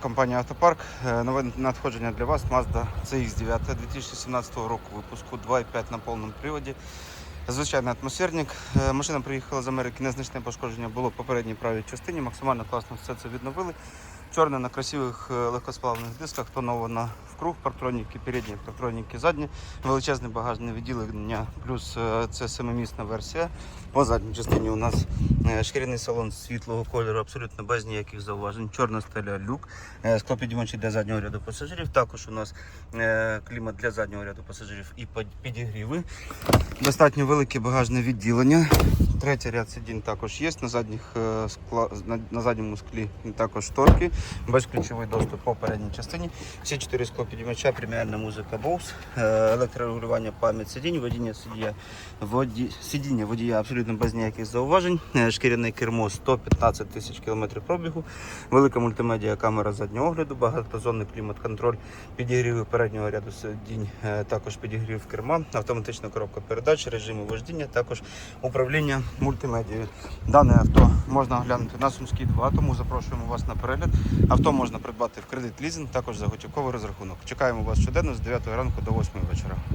Компанія Автопарк. Е, Нове надходження для вас Mazda CX-9 2017 року випуску 2.5 на повному приводі. Звичайний атмосферник. Е, Машина приїхала з Америки, незначне пошкодження було в попередній правій частині. Максимально класно все це відновили. Чорне на красивих е, легкосплавних дисках, тоновано в круг, партроніки передні, партроніки задні, величезне багажне відділення, плюс е, це семимісна версія. По задній частині у нас е, шкіряний салон світлого кольору, абсолютно без ніяких зауважень. Чорна стеля люк, е, для заднього ряду пасажирів. Також у нас клімат для заднього ряду пасажирів і під- підігріви. Достатньо велике багажне відділення. Третій ряд сидінь також є. На, задніх, на, задньому склі також шторки. Безключовий доступ по передній частині. Всі чотири склопідіймача, преміальна музика Bose, е, електрорегулювання пам'ять сидінь, водіння сидіння, воді, сидіння водія абсолютно без ніяких зауважень. Е, Шкіряне кермо 115 тисяч кілометрів пробігу. Велика мультимедіа камера заднього огляду, багатозонний клімат-контроль, підігріви переднього ряду сидінь, е, також підігрів керма, автоматична коробка передач, режими вождіння, також управління мультимедією. Дане авто можна оглянути на Сумській 2, тому запрошуємо вас на перегляд. Авто можна придбати в кредит лізинг, також за готівковий розрахунок. Чекаємо вас щоденно з 9 ранку до 8 вечора.